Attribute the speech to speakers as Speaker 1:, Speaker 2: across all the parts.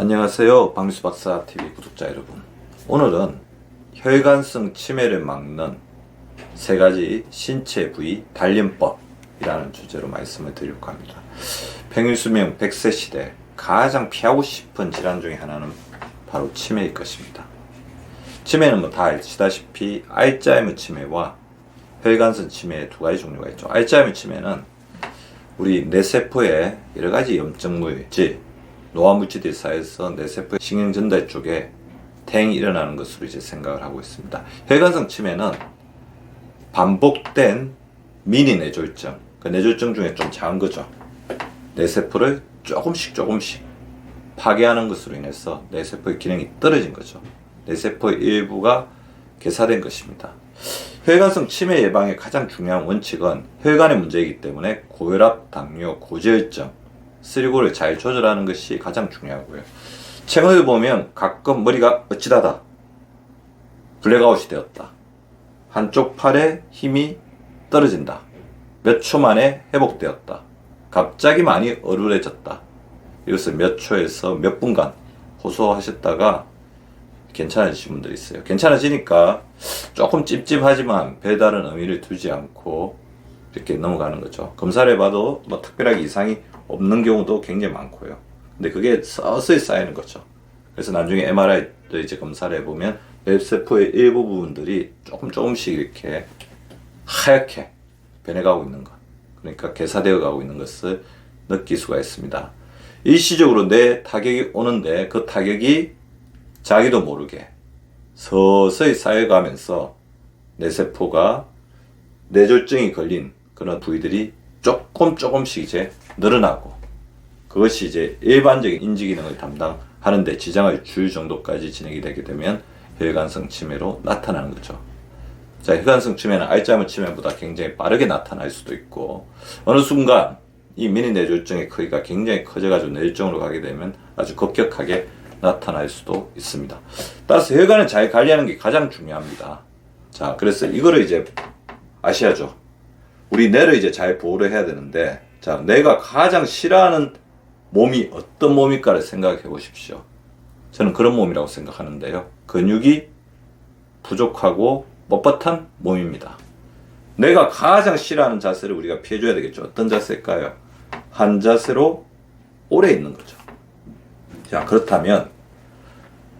Speaker 1: 안녕하세요. 박미수 박사 TV 구독자 여러분. 오늘은 혈관성 치매를 막는 세 가지 신체 부위 단련법이라는 주제로 말씀을 드리려고 합니다. 평균 수명 100세 시대 가장 피하고 싶은 질환 중에 하나는 바로 치매일 것입니다. 치매는 뭐 다 아시다시피 알츠하이머 치매와 혈관성 치매 두 가지 종류가 있죠. 알츠하이머 치매는 우리 뇌세포에 여러 가지 염증 물질, 노화물질들이 쌓여서 뇌세포의 신경 전달 쪽에 태행이 일어나는 것으로 이제 생각을 하고 있습니다. 혈관성 치매는 반복된 미니 뇌졸중, 그 뇌졸중 중에 좀 작은 거죠. 뇌세포를 조금씩 조금씩 파괴하는 것으로 인해서 뇌세포의 기능이 떨어진 거죠. 뇌세포의 일부가 괴사된 것입니다. 혈관성 치매 예방의 가장 중요한 원칙은 혈관의 문제이기 때문에 고혈압, 당뇨, 고지혈증, 쓰리고를 잘 조절하는 것이 가장 중요하고요. 최근에 보면 가끔 머리가 어찌다다 블랙아웃이 되었다. 한쪽 팔에 힘이 떨어진다. 몇 초 만에 회복되었다. 갑자기 많이 얼울해졌다. 이것을 몇 초에서 몇 분간 호소하셨다가 괜찮아지신 분들이 있어요. 괜찮아지니까 조금 찝찝하지만 별다른 의미를 두지 않고 이렇게 넘어가는 거죠. 검사를 해봐도 뭐 특별하게 이상이 없는 경우도 굉장히 많고요. 근데 그게 서서히 쌓이는 거죠. 그래서 나중에 MRI도 이제 검사를 해보면 뇌세포의 일부 부분들이 조금 조금씩 이렇게 하얗게 변해가고 있는 것. 그러니까 괴사되어 가고 있는 것을 느낄 수가 있습니다. 일시적으로 내 타격이 오는데 그 타격이 자기도 모르게 서서히 쌓여가면서 뇌세포가 뇌졸중이 걸린 그런 부위들이 조금 조금씩 이제 늘어나고 그것이 이제 일반적인 인지 기능을 담당하는데 지장을 줄 정도까지 진행이 되게 되면 혈관성 치매로 나타나는 거죠. 자, 혈관성 치매는 알츠하이머 치매보다 굉장히 빠르게 나타날 수도 있고 어느 순간 이 미니 뇌졸중의 크기가 굉장히 커져가지고 뇌졸중으로 가게 되면 아주 급격하게 나타날 수도 있습니다. 따라서 혈관을 잘 관리하는 게 가장 중요합니다. 자, 그래서 이거를 이제 아셔야죠. 우리 뇌를 이제 잘 보호를 해야 되는데, 자, 내가 가장 싫어하는 몸이 어떤 몸일까를 생각해 보십시오. 저는 그런 몸이라고 생각하는데요. 근육이 부족하고 뻣뻣한 몸입니다. 내가 가장 싫어하는 자세를 우리가 피해줘야 되겠죠. 어떤 자세일까요? 한 자세로 오래 있는 거죠. 자, 그렇다면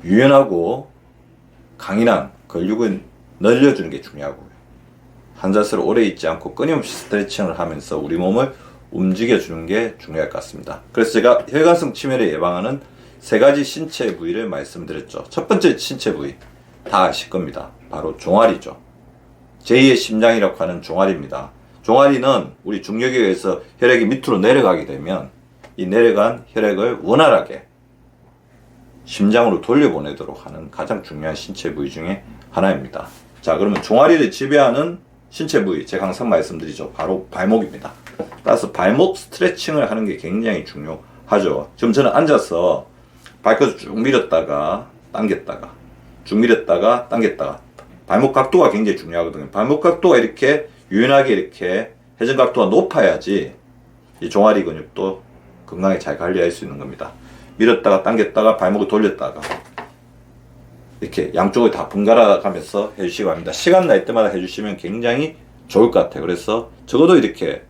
Speaker 1: 유연하고 강인한 근육은 늘려주는 게 중요하고요. 한 자세로 오래 있지 않고 끊임없이 스트레칭을 하면서 우리 몸을 움직여주는 게 중요할 것 같습니다. 그래서 제가 혈관성 치매를 예방하는 세 가지 신체 부위를 말씀드렸죠. 첫 번째 신체 부위 다 아실 겁니다. 바로 종아리죠. 제2의 심장이라고 하는 종아리입니다. 종아리는 우리 중력에 의해서 혈액이 밑으로 내려가게 되면 이 내려간 혈액을 원활하게 심장으로 돌려보내도록 하는 가장 중요한 신체 부위 중에 하나입니다. 자, 그러면 종아리를 지배하는 신체 부위, 제가 항상 말씀드리죠. 바로 발목입니다. 따라서 발목 스트레칭을 하는 게 굉장히 중요하죠. 지금 저는 앉아서 발끝을 쭉 밀었다가 당겼다가 쭉 밀었다가 당겼다가 발목 각도가 굉장히 중요하거든요. 발목 각도가 이렇게 유연하게 이렇게 회전 각도가 높아야지 이 종아리 근육도 건강하게 잘 관리할 수 있는 겁니다. 밀었다가 당겼다가 발목을 돌렸다가 이렇게 양쪽을 다 번갈아 가면서 해주시기 바랍니다. 시간 날 때마다 해주시면 굉장히 좋을 것 같아요. 그래서 적어도 이렇게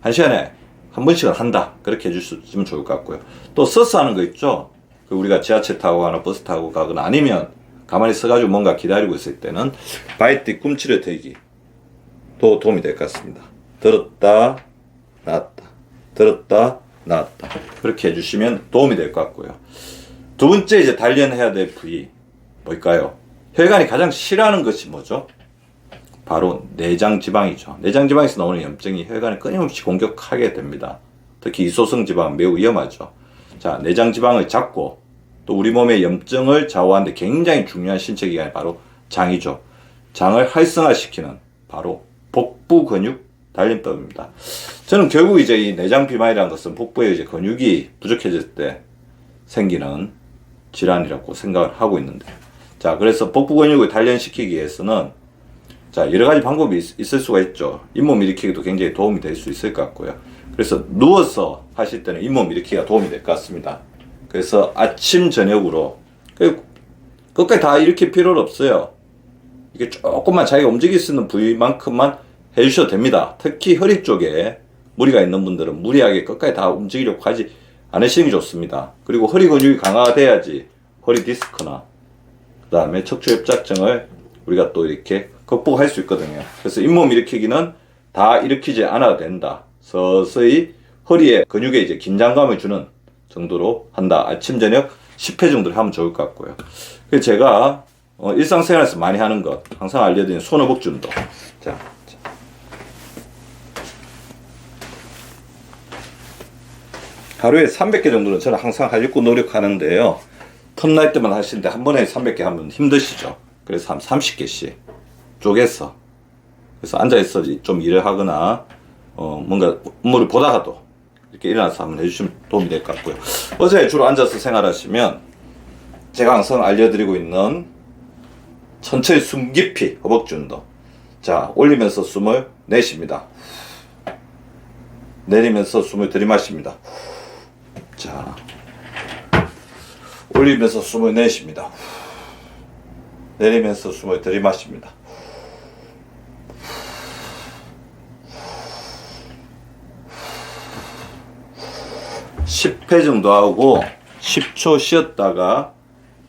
Speaker 1: 한 시간에 한 번씩은 한다. 그렇게 해주시면 좋을 것 같고요. 또 서스 하는 거 있죠? 그 우리가 지하철 타고 가거나 버스 타고 가거나 아니면 가만히 서가지고 뭔가 기다리고 있을 때는 바위 뒤꿈치를 대기 도 도움이 될 것 같습니다. 들었다, 놨다. 들었다, 놨다. 그렇게 해주시면 도움이 될 것 같고요. 두 번째 이제 단련해야 될 부위 뭘까요? 혈관이 가장 싫어하는 것이 뭐죠? 바로 내장 지방이죠. 내장 지방에서 나오는 염증이 혈관을 끊임없이 공격하게 됩니다. 특히 이소성 지방은 매우 위험하죠. 자, 내장 지방을 잡고 또 우리 몸의 염증을 좌우하는데 굉장히 중요한 신체 기관이 바로 장이죠. 장을 활성화시키는 바로 복부 근육 단련법입니다. 저는 결국 이제 이 내장 비만이라는 것은 복부에 이제 근육이 부족해질 때 생기는 질환이라고 생각을 하고 있는데. 자, 그래서 복부 근육을 단련시키기 위해서는 자, 여러 가지 방법이 있, 을 수가 있죠. 잇몸 일으키기도 굉장히 도움이 될 수 있을 것 같고요. 그래서 누워서 하실 때는 잇몸 일으키기가 도움이 될 것 같습니다. 그래서 아침 저녁으로 그 끝까지 다 일으킬 필요는 없어요. 이게 조금만 자기가 움직일 수 있는 부위만큼만 해주셔도 됩니다. 특히 허리 쪽에 무리가 있는 분들은 무리하게 끝까지 다 움직이려고 하지 않으시는 게 좋습니다. 그리고 허리 근육이 강화가 돼야지 허리 디스크나 그 다음에 척추 협착증을 우리가 또 이렇게 극복할 수 있거든요. 그래서 잇몸 일으키기는 다 일으키지 않아도 된다. 서서히 허리에 근육에 이제 긴장감을 주는 정도로 한다. 아침 저녁 10회 정도를 하면 좋을 것 같고요. 그래서 제가 어, 일상생활에서 많이 하는 것 항상 알려드리는 운동. 자, 자. 하루에 300개 정도는 저는 항상 하려고 노력하는데요. 텀날 때만 하시는데 한 번에 300개 하면 힘드시죠. 그래서 한 30개씩 쪼개서 그래서 앉아있어 좀 일을 하거나 어 뭔가 업무를 보다가도 이렇게 일어나서 한번 해주시면 도움이 될 것 같고요. 어제 주로 앉아서 생활하시면 제가 항상 알려드리고 있는 천천히 숨 깊이 허벅지 운동. 자 올리면서 숨을 내쉽니다. 내리면서 숨을 들이마십니다. 자 올리면서 숨을 내쉽니다. 내리면서 숨을 들이마십니다. (10회) 정도 하고 (10초) 쉬었다가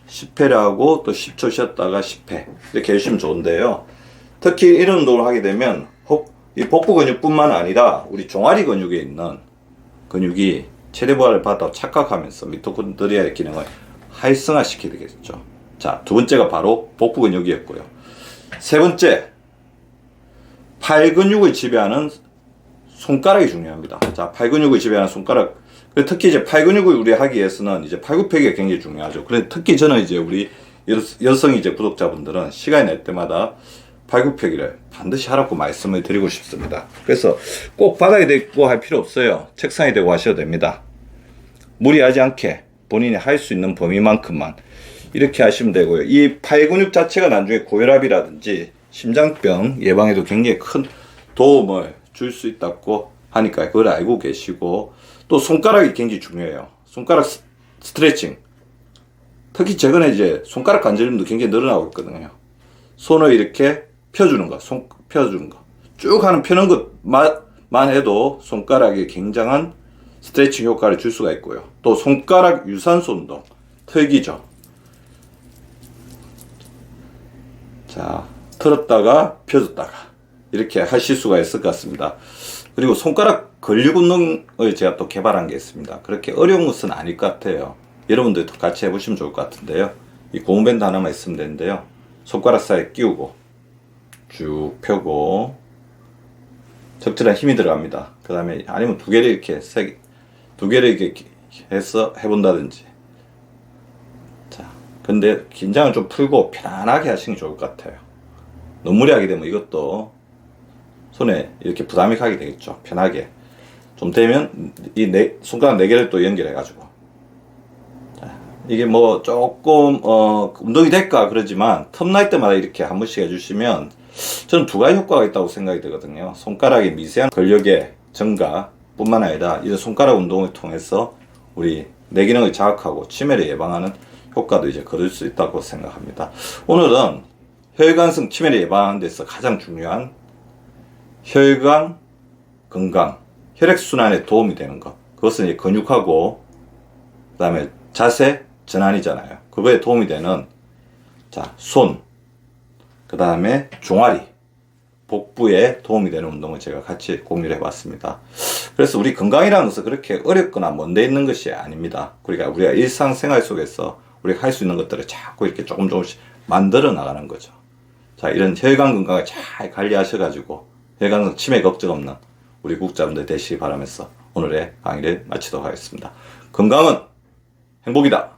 Speaker 1: (10회를) 하고 또 (10초) 쉬었다가 (10회) 이렇게 해주시면 좋은데요 특히 이런 운동을 하게 되면 혹- 이 복부 근육뿐만 아니라 우리 종아리 근육에 있는 근육이 체대 부하를 받아 착각하면서 미토콘드리아의 기능을 활성화시키게 되겠죠. 자, 두 번째가 바로 복부 근육이었고요. 세 번째, 팔 근육을 지배하는 손가락이 중요합니다. 자, 팔 근육을 지배하는 손가락. 특히 이제 팔 근육을 우리 하기 위해서는 이제 팔굽혀기가 굉장히 중요하죠. 그래 특히 저는 이제 우리 여- 여성 이제 구독자분들은 시간이 날 때마다 팔굽혀기를 반드시 하라고 말씀을 드리고 싶습니다. 그래서 꼭 바닥에 대고 할 필요 없어요. 책상에 대고 하셔도 됩니다. 무리하지 않게 본인이 할 수 있는 범위만큼만 이렇게 하시면 되고요. 이 팔 근육 자체가 나중에 고혈압이라든지 심장병 예방에도 굉장히 큰 도움을 줄 수 있다고 하니까 그걸 알고 계시고 또 손가락이 굉장히 중요해요. 손가락 스- 스트레칭. 특히 최근에 이제 손가락 관절염도 굉장히 늘어나고 있거든요. 손을 이렇게 펴주는 거, 손 펴주는 거. 쭉 하는 펴는 것만 해도 손가락에 굉장한 스트레칭 효과를 줄 수가 있고요. 또 손가락 유산소 운동, 털기죠. 자, 틀었다가 펴줬다가 이렇게 하실 수가 있을 것 같습니다. 그리고 손가락 근력 운동을 제가 또 개발한 게 있습니다. 그렇게 어려운 것은 아닐 것 같아요. 여러분들도 같이 해보시면 좋을 것 같은데요. 이 고무밴드 하나만 있으면 되는데요. 손가락 사이에 끼우고 쭉 펴고 적절한 힘이 들어갑니다. 그 다음에 아니면 두 개를 이렇게 세 개, 두 개를 이렇게 해서 해본다든지. 자, 근데 긴장을 좀 풀고 편안하게 하시는 게 좋을 것 같아요. 너무 무리하게 되면 이것도 손에 이렇게 부담이 가게 되겠죠. 편하게. 좀 되면 이 네, 손가락 네 개를 또 연결해가지고. 자, 이게 뭐 조금, 어, 운동이 될까 그러지만 틈날 때마다 이렇게 한 번씩 해주시면 저는 두 가지 효과가 있다고 생각이 되거든요. 손가락의 미세한 근력의 증가 뿐만 아니라 이런 손가락 운동을 통해서 우리 뇌기능을 자극하고 치매를 예방하는 효과도 이제 거둘 수 있다고 생각합니다. 오늘은 혈관성 치매를 예방하는 데서 가장 중요한 혈관 건강, 혈액순환에 도움이 되는 것. 그것은 이제 근육하고, 그 다음에 자세 전환이잖아요. 그거에 도움이 되는, 자, 손, 그 다음에 종아리, 복부에 도움이 되는 운동을 제가 같이 공유를 해봤습니다. 그래서 우리 건강이라는 것은 그렇게 어렵거나 먼데 있는 것이 아닙니다. 그러니까 우리가 일상생활 속에서 우리가 할 수 있는 것들을 자꾸 이렇게 조금 조금씩 만들어 나가는 거죠. 자, 이런 혈관 건강을 잘 관리하셔가지고 혈관 치매 걱정 없는 우리 국자분들 되시기 바라면서 오늘의 강의를 마치도록 하겠습니다. 건강은 행복이다.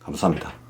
Speaker 1: 감사합니다.